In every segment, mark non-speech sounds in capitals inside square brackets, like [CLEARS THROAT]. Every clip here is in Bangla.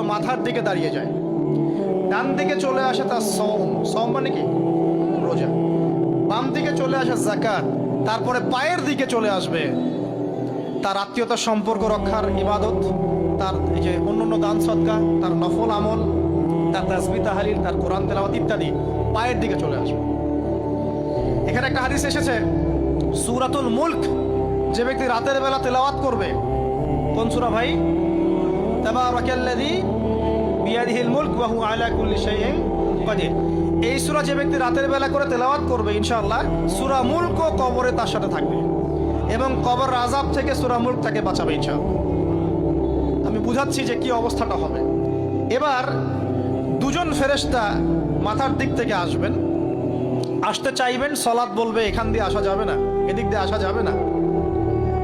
এগুলো মাথার দিকে দাঁড়িয়ে যায়। ডান দিকে চলে আসে তার সম সম মানে কি? রোজা। বাম দিকে চলে আসে জাকাত তারপরে পায়ের দিকে চলে আসবে তার আত্মীয়তার সম্পর্ক রক্ষার ইবাদত, তার এই যে অন্যান্য দান সৎকা তার নফল আমল, তার তাসবি তাহালিল, তার কোরআন তেলাওয়াত ইত্যাদি পায়ের দিকে চলে আসবে। এখানে একটা হাদিস এসেছে, সুরাতুল মুলক। যে ব্যক্তি রাতের বেলা তেলাওয়াত করবে, কোন সূরা ভাই? তাবারাকাল্লাযী বিয়াদিহিল মুলক ওয়া হুয়া আলা কুল্লি শাইইন এই সূরা যে ব্যক্তি রাতের বেলা করে তেলাওয়াত করবে, ইনশাআল্লাহ, সূরা মুলক ও কবরে তার সাথে থাকবে এবং কবর আযাব থেকে সূরা মুলক তাকে বাঁচাবে, ইনশাআল্লাহ। আমি বুঝাচ্ছি যে কি অবস্থাটা হবে। এবার দুজন ফেরেশতা মাথার দিক থেকে আসবেন। আসতে চাইবেন সলাৎ বলবে, এখান দিয়ে আসা যাবে না, এদিক দিয়ে আসা যাবে না।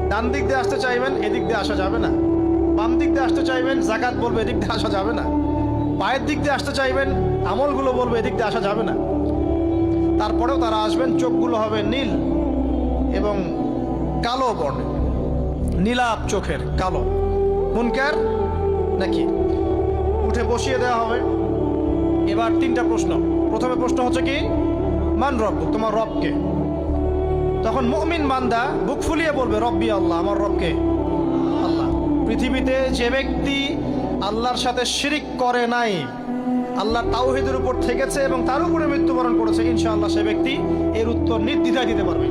ডান দিক দিয়ে আসতে চাইবেন, এদিক দিয়ে আসা যাবে না। বাম দিক দিয়ে আসতে চাইবেন, জাকাত বলবে এদিক দিয়ে আসা যাবে না। পায়ের দিক দিয়ে আসতে চাইবেন, আমলগুলো বলবে এদিক দিয়ে আসা যাবে না। তারপরেও তারা আসবেন, চোখগুলো হবে নীল এবং কালো বর্ণে নীলাপ চোখের, কালো। মুনকার নাকি? উঠে বসিয়ে দেওয়া হবে। এবার তিনটা প্রশ্ন। প্রথমে প্রশ্ন হচ্ছে কি, মান রব, তোমার রবকে? তখন মুমিন মান্দা বুক ফুলিয়ে বলবে, রব্বি আল্লাহ, আমার রবকে। পৃথিবীতে যে ব্যক্তি আল্লাহর সাথে শিরিক করে নাই, আল্লাহ তাওহিদের উপর থেকেছে এবং তার উপরে মৃত্যুবরণ করেছে, ইনশাআল্লাহ সে ব্যক্তি এর উত্তর নির্দ্বিধায় দিতে পারবে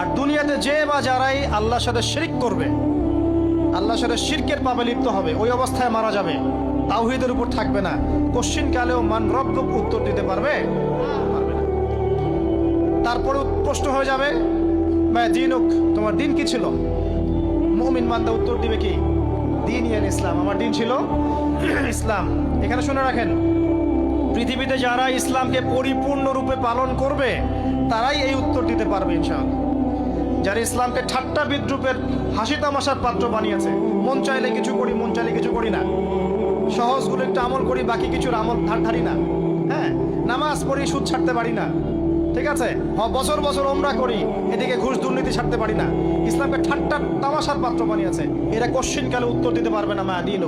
আর দুনিয়াতে যে বা যারাই আল্লাহর সাথে শিরিক করবে, আল্লাহর সাথে শিরকের পাবে লিপ্ত হবে, ওই অবস্থায় মারা যাবে, তাওহিদের উপর থাকবে না। কোশ্চিন কালেও মান রব্বক উত্তর দিতে পারবে? তারপরে প্রশ্ন হয়ে যাবে বা দিনুক, তোমার দিন কি ছিল? মুমিন মান্দা উত্তর দিবে কি? দিন ইয়ান ইসলাম। আমার দিন ছিল [CLEARS THROAT] ইসলাম। এখানে শুনে রাখেন, পৃথিবীতে যারা ইসলামকে পরিপূর্ণরূপে পালন করবে, তারাই এই উত্তর দিতে পারবে ইনশাআল্লাহ। যারা ইসলামকে ঠাট্টা বিদ্রুপের হাসি তামাশার পাত্র বানিয়েছে, মন চাইলে কিছু করি, মন চাইলে কিছু করি না। সহজগুলো একটু আমল করি, বাকি কিছুর আমল ধার ধারি না। হ্যাঁ নামাজ পড়ি, সুদ ছাড়তে পারি না। ঠিক আছে? বছর বছর ওমরা করি। এদিকে ঘুষ দুর্নীতি ছাড়তে পারি না। ইসলামকে ঠাট্টা তামাশার পাত্র বানিয়েছে। এরা কোশ্চিনকালে উত্তর দিতে পারবে না মা দিন